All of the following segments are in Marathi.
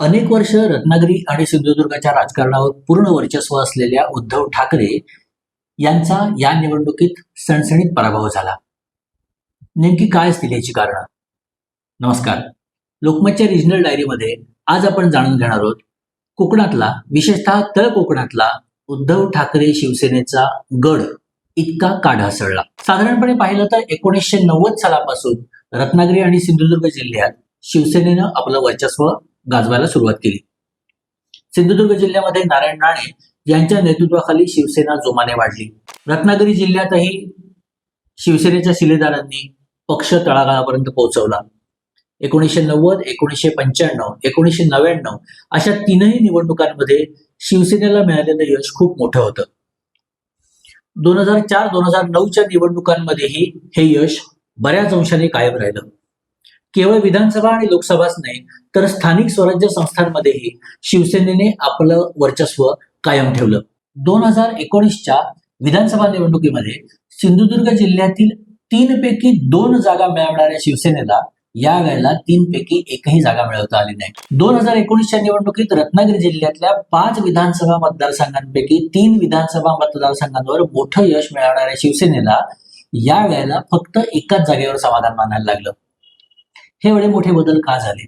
अनेक वर्ष रत्नागिरी आणि सिंधुदुर्गाच्या राजकारणावर पूर्ण वर्चस्व असलेल्या उद्धव ठाकरे यांचा या निवडणुकीत सणसणीत पराभव झाला. नेमकी काय असतील याची कारण? नमस्कार. लोकमतच्या रिजनल डायरीमध्ये आज आपण जाणून घेणार आहोत कोकणातला विशेषतः तळ कोकणातला उद्धव ठाकरे शिवसेनेचा गड इतका का ढासळला साधारणपणे पाहिलं तर एकोणीसशे नव्वद सालापासून रत्नागिरी आणि सिंधुदुर्ग जिल्ह्यात शिवसेनेनं आपलं वर्चस्व गाजवायला सुरुवात केली. सिंधुदुर्ग जिल्ह्यामध्ये नारायण राणे यांच्या नेतृत्वाखाली शिवसेना जोमाने वाढली. रत्नागिरी जिल्ह्यातही शिवसेनेच्या शिलेदारांनी पक्ष तळागाळापर्यंत पोहोचवला. एकोणीसशे नव्वद एकोणीसशे पंच्याण्णव एकोणीसशे नव्याण्णव अशा तीनही निवडणुकांमध्ये शिवसेनेला मिळालेलं यश खूप मोठं होतं. दोन हजार चार दोन हजार नऊच्या निवडणुकांमध्येही हे यश बऱ्याच अंशाने कायम राहिलं. केवळ विधानसभा आणि लोकसभाच नाही तर स्थानिक स्वराज्य संस्थांमध्येही शिवसेनेने आपलं वर्चस्व कायम ठेवलं. दोन हजार एकोणीसच्या विधानसभा निवडणुकीमध्ये सिंधुदुर्ग जिल्ह्यातील तीन पैकी दोन जागा मिळवणाऱ्या शिवसेनेला या वेळेला तीन पैकी एकही जागा मिळवता आली नाही. दोन हजार एकोणीसच्या निवडणुकीत रत्नागिरी जिल्ह्यातल्या पाच विधानसभा मतदारसंघांपैकी तीन विधानसभा मतदारसंघांवर मोठं यश मिळवणाऱ्या शिवसेनेला या वेळेला फक्त एकाच जागेवर समाधान मानायला लागलं. हे एवढे मोठे बदल का झाले?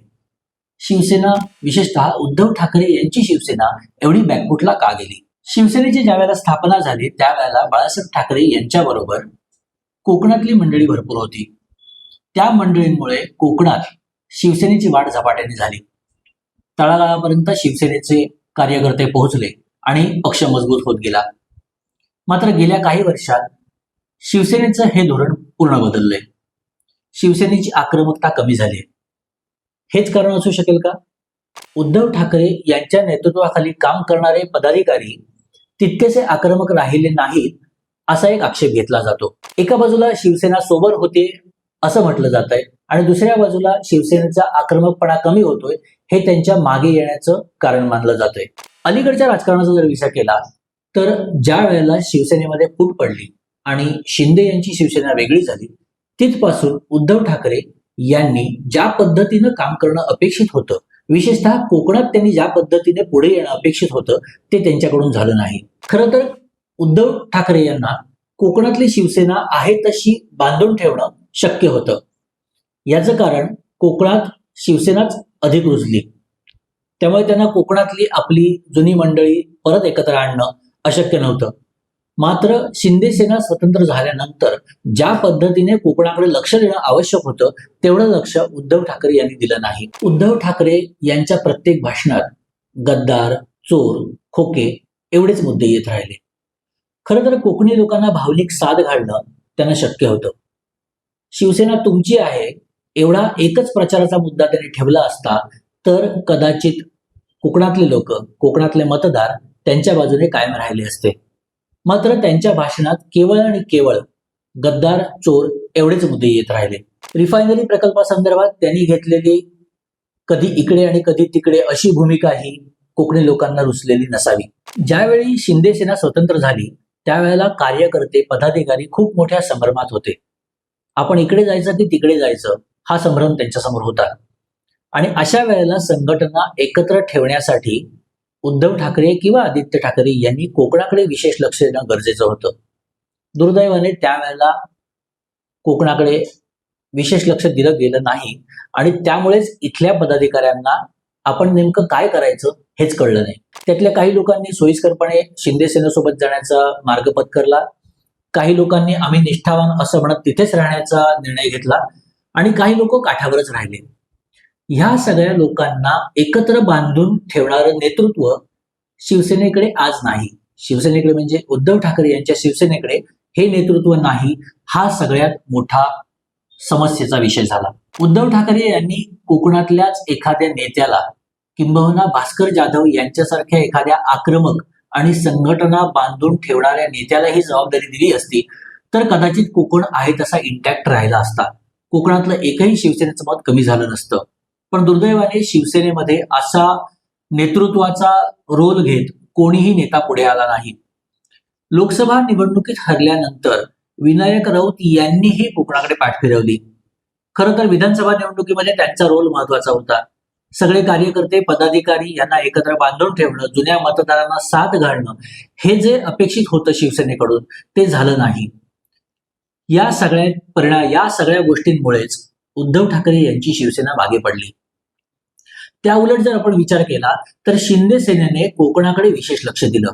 शिवसेना विशेषतः उद्धव ठाकरे यांची शिवसेना एवढी बॅकफुटला का गेली? शिवसेनेची ज्या वेळेला स्थापना झाली त्यावेळेला बाळासाहेब ठाकरे यांच्याबरोबर कोकणातली मंडळी भरपूर होती. त्या मंडळींमुळे कोकणात शिवसेनेची वाढ झपाट्याने झाली. तळागाळापर्यंत शिवसेनेचे कार्यकर्ते पोहोचले आणि पक्ष मजबूत होत गेला. मात्र गेल्या काही वर्षात शिवसेनेचं हे धोरण पूर्ण बदललंय. शिवसेनेची आक्रमकता कमी झाली हेच कारण असू शकेल का? उद्धव ठाकरे यांच्या नेतृत्वाखाली काम करणारे पदाधिकारी तितकेसे आक्रमक राहिले नाहीत असा एक आक्षेप घेतला जातो. एका बाजूला शिवसेना सोबत होते असं म्हटलं जात आहे आणि दुसऱ्या बाजूला शिवसेनेचा आक्रमकपणा कमी होतोय हे त्यांच्या मागे येण्याचं कारण मानलं जातंय. अलीकडच्या राजकारणाचा जर विचार केला तर ज्या वेळेला शिवसेनेमध्ये फूट पडली आणि शिंदे यांची शिवसेना वेगळी झाली तिथपासून उद्धव ठाकरे यांनी ज्या पद्धतीनं काम करणं अपेक्षित होतं विशेषतः कोकणात त्यांनी ज्या पद्धतीने पुढे येणं अपेक्षित होतं ते त्यांच्याकडून झालं नाही. खरं तर उद्धव ठाकरे यांना कोकणातली शिवसेना आहे तशी बांधून ठेवणं शक्य होतं. याचं कारण कोकणात शिवसेनाच अधिक रुजली. त्यामुळे त्यांना कोकणातली आपली जुनी मंडळी परत एकत्र आणणं अशक्य नव्हतं. मात्र शिंदे सेना स्वतंत्र झाल्यानंतर ज्या पद्धतीने कोकणाकडे लक्ष देणं आवश्यक होतं तेवढं लक्ष उद्धव ठाकरे यांनी दिलं नाही. उद्धव ठाकरे यांच्या प्रत्येक भाषणात गद्दार चोर खोके एवढेच मुद्दे येत राहिले. खरं तर कोकणी लोकांना भावनिक साथ घालणं त्यांना शक्य होतं. शिवसेना तुमची आहे एवढा एकच प्रचाराचा मुद्दा त्यांनी ठेवला असता तर कदाचित कोकणातले लोक कोकणातले मतदार त्यांच्या बाजूने कायम राहिले असते. मात्र त्यांच्या भाषणात केवळ आणि केवळ गद्दार चोर एवढेच मुद्दे येत राहिले. रिफायनरी प्रकल्पासंदर्भात त्यांनी घेतलेली कधी इकडे आणि कधी तिकडे अशी भूमिका ही कोकणी लोकांना रुचलेली नसावी. ज्यावेळी शिंदे सेना स्वतंत्र झाली त्यावेळेला कार्यकर्ते पदाधिकारी खूप मोठ्या संभ्रमात होते. आपण इकडे जायचं की तिकडे जायचं हा संभ्रम त्यांच्यासमोर होता. आणि अशा वेळेला संघटना एकत्र ठेवण्यासाठी उद्धव ठाकरे किंवा आदित्य ठाकरे यांनी कोकणाकडे विशेष लक्ष देणं गरजेचं होतं. दुर्दैवाने त्यावेळेला कोकणाकडे विशेष लक्ष दिलं गेलं नाही आणि त्यामुळेच इथल्या पदाधिकाऱ्यांना आपण नेमकं काय करायचं हेच कळलं नाही. त्यातल्या काही लोकांनी सोयीस्करपणे शिंदे सेनेसोबत जाण्याचा मार्ग पत्करला. काही लोकांनी आम्ही निष्ठावान असं म्हणत तिथेच राहण्याचा निर्णय घेतला आणि काही लोक काठावरच राहिले. ह्या सगळ्या लोकांना एकत्र बांधून ठेवणारं नेतृत्व शिवसेनेकडे आज नाही. शिवसेनेकडे म्हणजे उद्धव ठाकरे यांच्या शिवसेनेकडे हे नेतृत्व नाही हा सगळ्यात मोठा समस्येचा विषय झाला. उद्धव ठाकरे यांनी कोकणातल्याच एखाद्या नेत्याला किंबहुना भास्कर जाधव यांच्यासारख्या एखाद्या आक्रमक आणि संघटना बांधून ठेवणाऱ्या नेत्याला ही जबाबदारी दिली असती तर कदाचित कोकण आहे तसा इंटॅक्ट राहिला असता. कोकणातलं एकही शिवसेनेचं मत कमी झालं नसतं. पण दुर्दैवाने शिवसेनेमध्ये असा नेतृत्वाचा रोल घेत कोणीही नेता पुढे आला नाही. लोकसभा निवडणुकीत हरल्यानंतर विनायक राऊत यांनीही कोकणाकडे पाठ फिरवली. खरं तर विधानसभा निवडणुकीमध्ये त्यांचा रोल महत्त्वाचा होता. सगळे कार्यकर्ते पदाधिकारी यांना एकत्र बांधून ठेवणं जुन्या मतदारांना साथ घालणं हे जे अपेक्षित होतं शिवसेनेकडून ते झालं नाही. या सगळ्या परिणाम या सगळ्या गोष्टींमुळेच उद्धव ठाकरे यांची शिवसेना मागे पडली. त्या उलट जर आपण विचार केला तर शिंदे सेनेने कोकणाकडे विशेष लक्ष दिलं.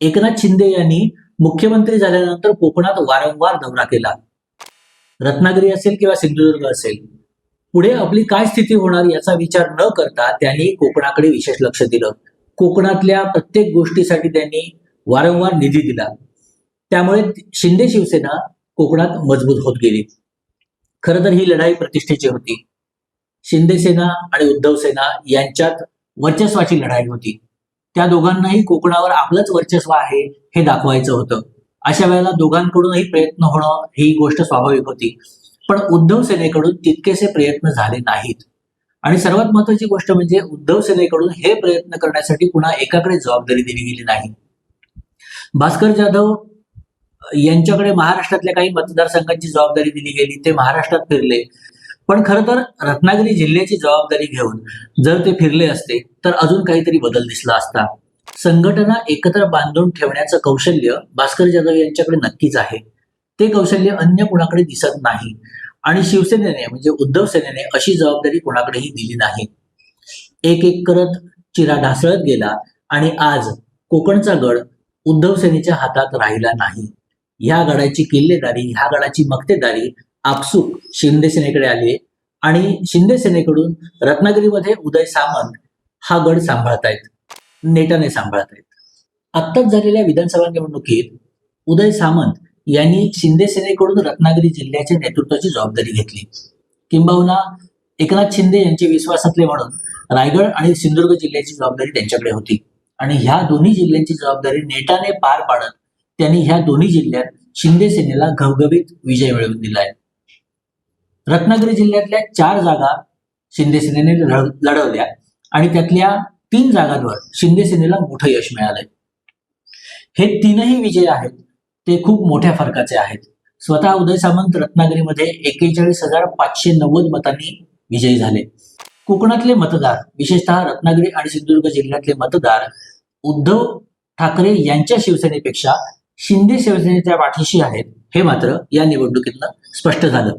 एकनाथ शिंदे यांनी मुख्यमंत्री झाल्यानंतर कोकणात वारंवार दौरा केला. रत्नागिरी असेल किंवा सिंधुदुर्ग असेल पुढे आपली काय स्थिती होणार याचा विचार न करता त्यांनी कोकणाकडे विशेष लक्ष दिलं. कोकणातल्या प्रत्येक गोष्टीसाठी त्यांनी वारंवार निधी दिला. त्यामुळे शिंदे शिवसेना कोकणात मजबूत होत गेली. खरं तर ही लढाई प्रतिष्ठेची होती. शिंदे सेना आणि उद्धव सेना यांच्यात वर्चस्वाची लढाई होती. त्या दोघांनाही कोकणावर आपलंच वर्चस्व आहे हे दाखवायचं होतं. अशा वेळेला दोघांकडूनही प्रयत्न होणं ही गोष्ट स्वाभाविक होती. पण उद्धव सेनेकडून तितकेसे प्रयत्न झाले नाहीत. आणि सर्वात महत्वाची गोष्ट म्हणजे उद्धव सेनेकडून हे प्रयत्न करण्यासाठी पुन्हा एकाकडे जबाबदारी दिली गेली नाही. भास्कर जाधव यांच्याकडे महाराष्ट्रातल्या काही मतदारसंघांची जबाबदारी दिली गेली ते महाराष्ट्रात फिरले. पण खरं तर रत्नागिरी जिल्ह्याची जबाबदारी घेऊन जर ते फिरले असते तर अजून काहीतरी बदल दिसला असता. संघटना एकत्र बांधून ठेवण्याचं कौशल्य भास्कर जाधव यांच्याकडे नक्कीच आहे. ते कौशल्य अन्य कुणाकडे दिसत नाही. आणि शिवसेनेने म्हणजे उद्धव सेनेने अशी जबाबदारी कुणाकडेही दिली नाही. एक एक करत चिरा ढासळत गेला आणि आज कोकणचा गड उद्धव सेनेच्या हातात राहिला नाही. ह्या गडाची किल्लेदारी ह्या गडाची मक्तेदारी आपसूक शिंदे सेनेकडे आली आणि शिंदे सेनेकडून रत्नागिरीमध्ये उदय सामंत हा गड सांभाळत आहेत. नेटाने सांभाळत आहेत. आत्ताच झालेल्या विधानसभा निवडणुकीत उदय सामंत यांनी शिंदे सेनेकडून रत्नागिरी जिल्ह्याच्या नेतृत्वाची जबाबदारी घेतली. किंबहुना एकनाथ शिंदे यांचे विश्वासातले म्हणून रायगड आणि सिंधुदुर्ग जिल्ह्याची जबाबदारी त्यांच्याकडे होती. आणि ह्या दोन्ही जिल्ह्यांची जबाबदारी नेटाने पार पाडत त्यांनी ह्या दोन्ही जिल्ह्यात शिंदे सेनेला घवघवीत विजय मिळवून दिलाय. रत्नागिरी जिल्ह्यातल्या चार जागा शिंदे सेनेने लढवल्या. आणि त्यातल्या तीन जागांवर शिंदे सेनेला मोठं यश मिळालंय. हे तीनही विजय आहेत. ते खूप मोठ्या फरकाचे आहेत. स्वतः उदय सामंत रत्नागिरीमध्ये एकेचाळीस हजार पाचशे नव्वद मतांनी विजयी झाले. कोकणातले मतदार विशेषतः रत्नागिरी आणि सिंधुदुर्ग जिल्ह्यातले मतदार उद्धव ठाकरे यांच्या शिवसेनेपेक्षा शिंदे शिवसेनेच्या पाठीशी आहेत हे मात्र या निवडणुकीतनं स्पष्ट झालं.